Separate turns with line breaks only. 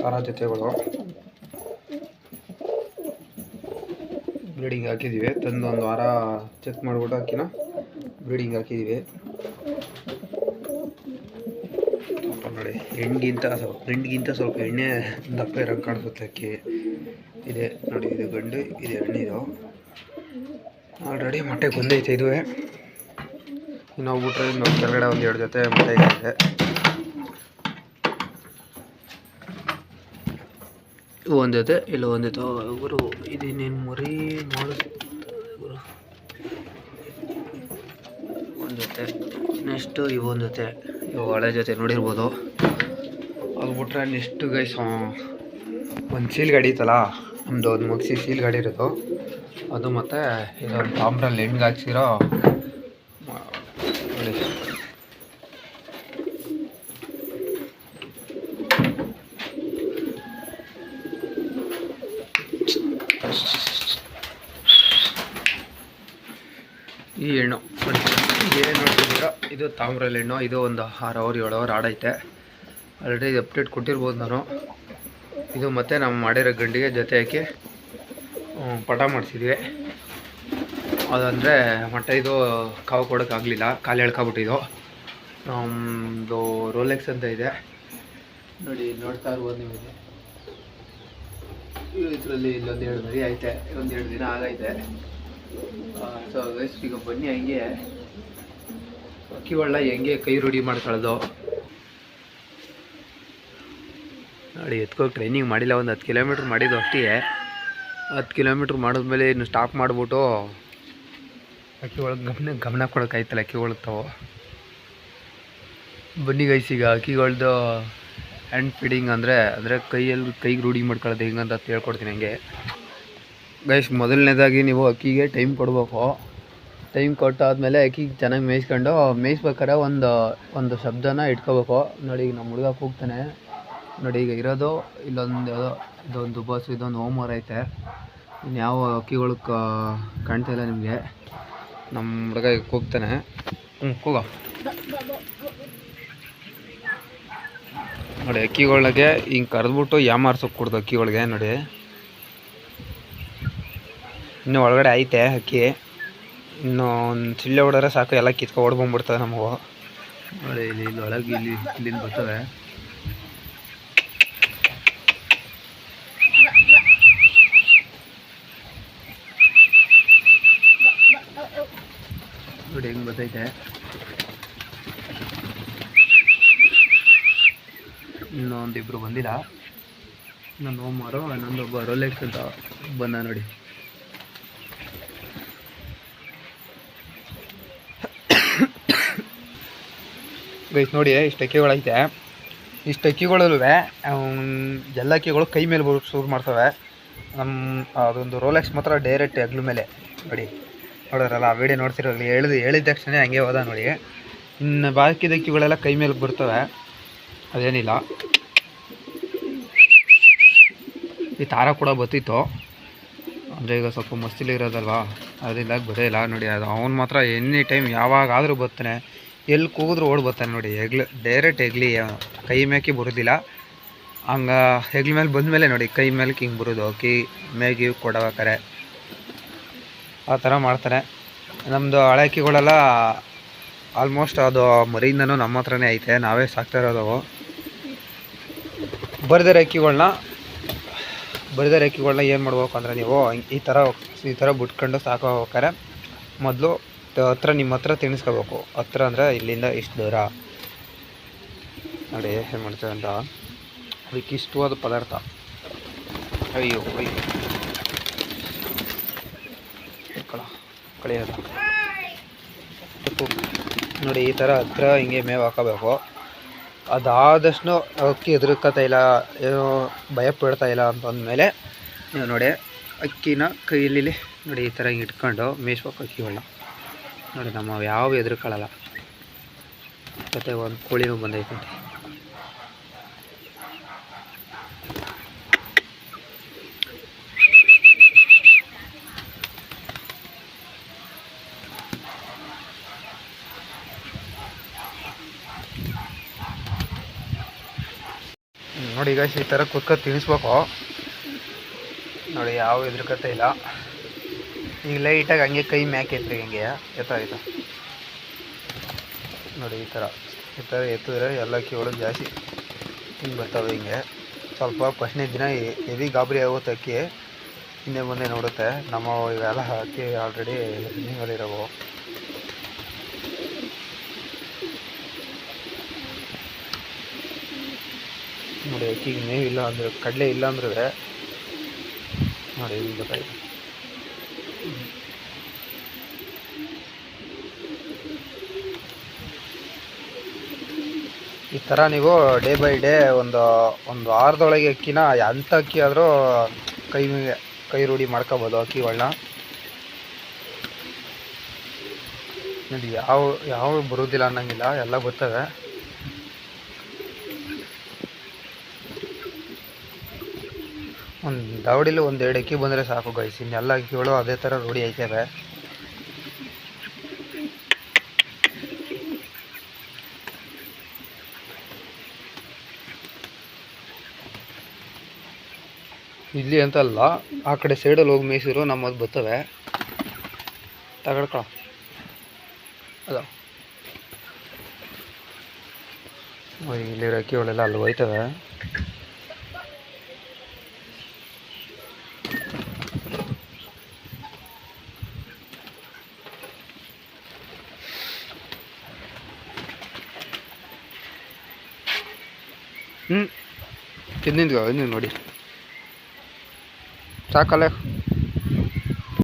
ತಾರ ಜೊತೆಗಳು breeding ಹಾಕಿದ್ದೀವಿ. ತಂದು ಒಂದು ವಾರ ಚೆಕ್ ಮಾಡಿಬಿಟ್ಟು ಹಾಕಿನ ಬ್ರೀಡಿಂಗ್ ಹಾಕಿದ್ದೀವಿ. ನೋಡಿ, ಹೆಣ್ಗಿಂತ ಸ್ವಲ್ಪ ಗಂಡಿಗಿಂತ ಸ್ವಲ್ಪ ಎಣ್ಣೆ ದಪ್ಪ ಇರೋಂಗೆ ಕಾಣಿಸುತ್ತೆ ಅಕ್ಕಿ. ಇದೆ ನೋಡಿ, ಇದು ಗಂಡು, ಇದು ಹೆಣ್ಣಿದು. ಆಲ್ರೆಡಿ ಮೊಟ್ಟೆಗೆ ಬಂದೈತೆ ಇದುವೆ. ಇನ್ನೊಬ್ಬಿಟ್ರೆ ಇನ್ನೊಂದು ಇನ್ನು ಕೆಳಗಡೆ ಒಂದು ಎರಡು ಜೊತೆ ಮೊಟ್ಟೆ ಇದೆ ಜೊತೆ ಇಲ್ಲ ಒಂದು ಜೊತೆ ಗುರು, ಇದು ಮರಿ ಮಾಡ ಗುರು ಒಂದು ಜೊತೆ ನೆಕ್ಸ್ಟು ಇವು ಒಂದು ಜೊತೆ ಇವು ಹಳೆ ಜೊತೆ ನೋಡಿರ್ಬೋದು. ಅದು ಬಿಟ್ರೆ ನೆಕ್ಸ್ಟ್ ಗೈಸ್ ಒಂದು ಸೀಲ್ ಗಾಡಿ ಇತ್ತಲ್ಲ ನಮ್ಮದು ಒಂದು ಮುಗಿಸಿ ಸೀಲ್ ಗಾಡಿ ಇರೋದು. ಅದು ಮತ್ತು ಇದೊಂದು ತಾಮ್ರಲ್ಲಿ ಹೆಣ್ಗೆ ಹಾಕ್ಸಿರೋ ಈ ಹೆಣ್ಣು. ಏನು ನೋಡ್ತಿದ್ದೀರ ಇದು ತಾಮ್ರಲ್ಲಿ ಹೆಣ್ಣು, ಇದು ಒಂದು ಆರು ಅವರ್, ಏಳು ಅವರ್ ಆಡೈತೆ. ಆಲ್ರೆಡಿ ಅಪ್ಡೇಟ್ ಕೊಟ್ಟಿರ್ಬೋದು ನಾನು. ಇದು ಮತ್ತೆ ನಮ್ಮ ಮಾಡಿರೋ ಗಂಡಿಗೆ ಜೊತೆ ಹಾಕಿ ಪಟ ಮಾಡಿಸಿದ್ವಿ. ಅದಂದರೆ ಮೊಟ್ಟೆ ಇದು ಕಾವು ಕೊಡೋಕ್ಕಾಗಲಿಲ್ಲ ಕಾಲು ಎಳ್ಕೊಬಿಟ್ಟಿದ್ದು ನಮ್ಮದು ರೋಲೆಕ್ಸ್ ಅಂತ ಇದೆ. ನೋಡಿ, ನೋಡ್ತಾ ಇರ್ಬೋದು ನಿಮಗೆ ಇದರಲ್ಲಿ ಇಲ್ಲೊಂದು ಎರಡು ಮರಿ ಐತೆ ಒಂದು ಎರಡು ದಿನ ಆಗೈತೆ. ಸೊ ಗೈಸ್ ಈಗ ಬನ್ನಿ ಹಂಗೆ. ಅಕ್ಕಿಗಳನ್ನ ಹೆಂಗೆ ಕೈ ರೂಢಿ ಮಾಡ್ಕೊಳ್ಳೋದು? ನೋಡಿ ಎತ್ಕೋಗಿ ಟ್ರೈನಿಂಗ್ ಮಾಡಿಲ್ಲ, ಒಂದು ಹತ್ತು ಕಿಲೋಮೀಟ್ರ್ ಮಾಡಿದ್ದು ಅಷ್ಟೇ. ಹತ್ತು ಕಿಲೋಮೀಟ್ರ್ ಮಾಡಿದ್ಮೇಲೆ ಇನ್ನು ಸ್ಟಾಪ್ ಮಾಡಿಬಿಟ್ಟು ಅಕ್ಕಿ ಒಳಗೆ ಗಮನ ಗಮನ ಕೊಡೋಕ್ಕಾಯ್ತಲ್ಲ ಅಕ್ಕಿ ತಾವು. ಬನ್ನಿ ಗೈಸ್ ಈಗ ಅಕ್ಕಿಗಳ್ದು ಹ್ಯಾಂಡ್ ಫೀಡಿಂಗ್ ಅಂದರೆ ಅಂದರೆ ಕೈಯಲ್ಲಿ ಕೈಗೆ ರೂಢಿ ಮಾಡ್ಕೊಳ್ಳೋದು ಹೆಂಗಂತ ಹೇಳ್ಕೊಡ್ತೀನಿ ಹಂಗೆ. ಗೈಸ್ ಮೊದಲನೇದಾಗಿ ನೀವು ಅಕ್ಕಿಗೆ ಟೈಮ್ ಕೊಡಬೇಕು. ಟೈಮ್ ಕೊಟ್ಟಾದಮೇಲೆ ಅಕ್ಕಿಗೆ ಚೆನ್ನಾಗಿ ಮೇಯಿಸ್ಕೊಂಡು, ಮೇಯಿಸ್ಬೇಕಾದ್ರೆ ಒಂದು ಒಂದು ಶಬ್ದನ ಇಟ್ಕೋಬೇಕು. ನೋಡಿ, ಈಗ ನಮ್ಮ ಹುಡುಗ ಕೂಗ್ತಾನೆ. ನೋಡಿ, ಈಗ ಇರೋದು ಇಲ್ಲೊಂದು ಯಾವುದೋ, ಇದೊಂದು ಬಸ್ ಇದೊಂದು ಹೋಮ್ವರ್ ಐತೆ. ಇನ್ಯಾವ ಅಕ್ಕಿಗಳು ಕಾಣ್ತಾ ಇಲ್ಲ ನಿಮಗೆ. ನಮ್ಮ ಹುಡುಗ ಈಗ ಕೂಗ್ತಾನೆ. ಹ್ಞೂ ಕೂಗ. ನೋಡಿ, ಅಕ್ಕಿಗಳಿಗೆ ಹಿಂಗೆ ಕರೆದ್ಬಿಟ್ಟು ಯಾಮಾರ್ಸೋಕೆ ಕೊಡ್ದು ಅಕ್ಕಿಗಳಿಗೆ, ನೋಡಿ. ಇನ್ನು ಒಳಗಡೆ ಐತೆ ಅಕ್ಕಿ. ಇನ್ನು ಒಂದು ಚಿಲ್ಲೆ ಹೊಡೆದ್ರೆ ಸಾಕು, ಎಲ್ಲ ಕಿತ್ಕೊ ಓಡ್ಬಂದ್ಬಿಡ್ತವೆ ನಮಗೂ. ನೋಡಿ, ಇಲ್ಲಿ ಇಲ್ಲಿ ಒಳಗೆ ಇಲ್ಲಿ, ಇಲ್ಲಿಂದ ಬರ್ತವೆ. ನೋಡಿ, ಹೆಂಗೆ ಬರ್ತೈತೆ. ಇನ್ನೊಂದಿಬ್ರು ಬಂದಿಲ್ಲ. ಇನ್ನೊಂದು ಮಾರೋ ಇನ್ನೊಂದೊಬ್ಬ ರೋಲೆಕ್ಸ್ ಅಂತ ಬಂದ ನೋಡಿ. ಗೈಸ್ ನೋಡಿ ಇಷ್ಟು ಅಕ್ಕಿಗಳೈತೆ ಇಷ್ಟು ಅಕ್ಕಿಗಳಲ್ಲೂ ಎಲ್ಲ ಅಕ್ಕಿಗಳು ಕೈ ಮೇಲೆ ಬರೋಕ್ಕೆ ಶುರು ಮಾಡ್ತವೆ. ನಮ್ಮ ಅದೊಂದು ರೋಲೆಕ್ಸ್ ಮಾತ್ರ ಡೈರೆಕ್ಟ್ ಹೆಗ್ಲು ಮೇಲೆ. ನೋಡಿ ನೋಡೋರಲ್ಲ ಆ ವಿಡಿಯೋ ನೋಡ್ತಿರೋಲ್ಲ ಹೇಳಿದ ಹೇಳಿದ ತಕ್ಷಣ ಹಂಗೆ ಹೋದ ನೋಡಿ. ಇನ್ನು ಬಾಕಿದ ಅಕ್ಕಿಗಳೆಲ್ಲ ಕೈ ಮೇಲೆ ಬರ್ತವೆ. ಅದೇನಿಲ್ಲ. ಈ ತಾರ ಕೂಡ ಬತ್ತಿತ್ತು. ಅಂದರೆ ಈಗ ಸ್ವಲ್ಪ ಮಸ್ತಿಲಿ ಇರೋದಲ್ವಾ? ಅದರಿಂದ ಬರೋಲ್ಲ ನೋಡಿ, ಅದು ಅವ್ನು ಮಾತ್ರ ಎನಿ ಟೈಮ್ ಯಾವಾಗಾದರೂ ಬರ್ತಾನೆ ಎಲ್ಲಿ ಕೂಗಿದ್ರು ಓಡಿ ಬರ್ತಾನೆ ನೋಡಿ, ಹೆಗ್ಲು ಡೈರೆಕ್ಟ್ ಹೆಗ್ಲಿ. ಕೈ ಮೇಕಿ ಬರೋದಿಲ್ಲ. ಹಂಗೆ, ಹೆಗ್ಲ ಮೇಲೆ ಬಂದಮೇಲೆ ನೋಡಿ, ಕೈ ಮೇಲೆ ಹಿಂಗೆ ಬರೋದು ಅಕ್ಕಿ ಮೇಗಿ ಕೊಡಬೇಕಾರೆ ಆ ಥರ ಮಾಡ್ತಾರೆ ನಮ್ಮದು ಹಳೆ ಅಕ್ಕಿಗಳೆಲ್ಲ ಆಲ್ಮೋಸ್ಟ್ ಅದು ಮರಿಯಿಂದನೂ ನಮ್ಮ ಹತ್ರನೇ ಐತೆ, ನಾವೇ ಸಾಕ್ತಾ ಇರೋದು ಅವು. ಅಕ್ಕಿಗಳನ್ನ ಅಕ್ಕಿಗಳ್ನ ಅಕ್ಕಿಗಳನ್ನ ಅಕ್ಕಿಗಳ್ನ ಏನು ಮಾಡ್ಬೇಕು ಅಂದರೆ ನೀವು ಈ ಥರ ಈ ಥರ ಬಿಟ್ಕೊಂಡು ಸಾಕೋಬೇಕಾರೆ ಮೊದಲು ಹತ್ರ ನಿಮ್ಮ ಹತ್ರ ತಿನ್ನಿಸ್ಕೋಬೇಕು. ಹತ್ರ ಅಂದರೆ ಇಲ್ಲಿಂದ ಇಷ್ಟು ದೂರ. ನೋಡಿ, ಏನು ಮಾಡ್ತೇವೆ ಅಂತ. ಅದಕ್ಕೆ ಇಷ್ಟವಾದ ಪದಾರ್ಥ. ಅಯ್ಯೋ ಅಯ್ಯೋ. ಕಳ ನೋಡಿ, ಈ ಥರ ಹತ್ರ ಹಿಂಗೆ ಮೇವು ಹಾಕೋಬೇಕು. ಅದಾದಷ್ಟು ಅಕ್ಕಿ ಎದುರುಕತ್ತಾ ಇಲ್ಲ, ಏನೋ ಭಯ ಪಡ್ತಾ ಇಲ್ಲ ಅಂತಂದಮೇಲೆ ನೀವು ನೋಡಿ, ಅಕ್ಕಿನ ಕೈಯಲ್ಲಿ ನೋಡಿ, ಈ ಥರ ಹಿಂಗೆ ಇಟ್ಕೊಂಡು ಮೇಯಿಸ್ಬೇಕು ಅಕ್ಕಿಗಳನ್ನ ನೋಡಿ, ನಮ್ಮ ಯಾವ ಎದುರುಕೊಳ್ಳಲ್ಲ ಮತ್ತೆ ಒಂದು ಕೋಳಿನೂ ಬಂದೈತೆ. ನೋಡಿ ಈಗ ಈ ಥರ ಕುತ್ಕೊ ತಿನ್ನಿಸ್ಬೇಕು ನೋಡಿ, ಯಾವ ಎದುರುಕತೆ ಇಲ್ಲ. ಈಗ ಲೈಟಾಗಿ ಹಂಗೆ ಕೈ ಮ್ಯಾಕೆ ಎತ್ತರಿ ಹಿಂಗೆ. ಎತ್ತ ಆಯ್ತಾ ನೋಡಿ, ಈ ಥರ ಈ ಥರ ಎತ್ತಿದ್ರೆ ಎಲ್ಲ ಕೀಳು ಜಾಸ್ತಿ ಹಿಂಗೆ ಬರ್ತವೆ ಹಿಂಗೆ. ಸ್ವಲ್ಪ ಫಸ್ಟ್ನೇ ದಿನ ಎದಿ ಗಾಬರಿ ಆಗುತ್ತೆ ಅಕ್ಕಿ ಹಿಂದೆ ಮುಂದೆ ನೋಡುತ್ತೆ. ನಮ್ಮ ಇವೆಲ್ಲ ಅಕ್ಕಿ ಆಲ್ರೆಡಿ ರನ್ನಿಂಗಲ್ಲಿರೋವು ನೋಡಿ, ಅಕ್ಕಿಗೆ ಮೇವು ಇಲ್ಲ ಅಂದ್ರೆ, ಕಡಲೆ ಇಲ್ಲ ಅಂದ್ರೆ ನೋಡಿ, ಹಿಂಗೆ ಗೊತ್ತಾಯ್ತು. ಈ ಥರ ನೀವು ಡೇ ಬೈ ಡೇ ಒಂದು ಒಂದು ವಾರದೊಳಗೆ ಅಕ್ಕಿನ ಎಂಥ ಅಕ್ಕಿ ಆದರೂ ಕೈ ಕೈ ರೂಢಿ ಮಾಡ್ಕೋಬೋದು ಅಕ್ಕಿಗಳನ್ನ ನೋಡಿ ಯಾವ ಯಾವ ಬರೋದಿಲ್ಲ ಅನ್ನೋಂಗಿಲ್ಲ, ಎಲ್ಲ ಬರ್ತವೆ. ಒಂದು ದಾವಡಿಲಿ ಒಂದು ಎರಡು ಅಕ್ಕಿ ಬಂದರೆ ಸಾಕು ಗೈಸ್ ಇನ್ನೆಲ್ಲ ಅಕ್ಕಿಗಳು ಅದೇ ಥರ ರೂಢಿ ಆಯ್ತವೆ ಇಲ್ಲಿ ಅಂತ ಅಲ್ಲ, ಆ ಕಡೆ ಸೈಡಲ್ಲಿ ಹೋಗಿ ಮೇಯಿಸಿರು ನಮ್ಮದು ಬರ್ತವೆ. ತಗೊಳ್ಕೊ ಅದ ಇಲ್ಲಿರೋ ಅಕ್ಕಿಗಳೆಲ್ಲ ಅಲ್ಲಿ ಹೋಯ್ತವೆ. ಹ್ಞೂ ತಿಂದಿದ್ಗ ನೋಡಿ. ಸಾಕಲ್ಲ.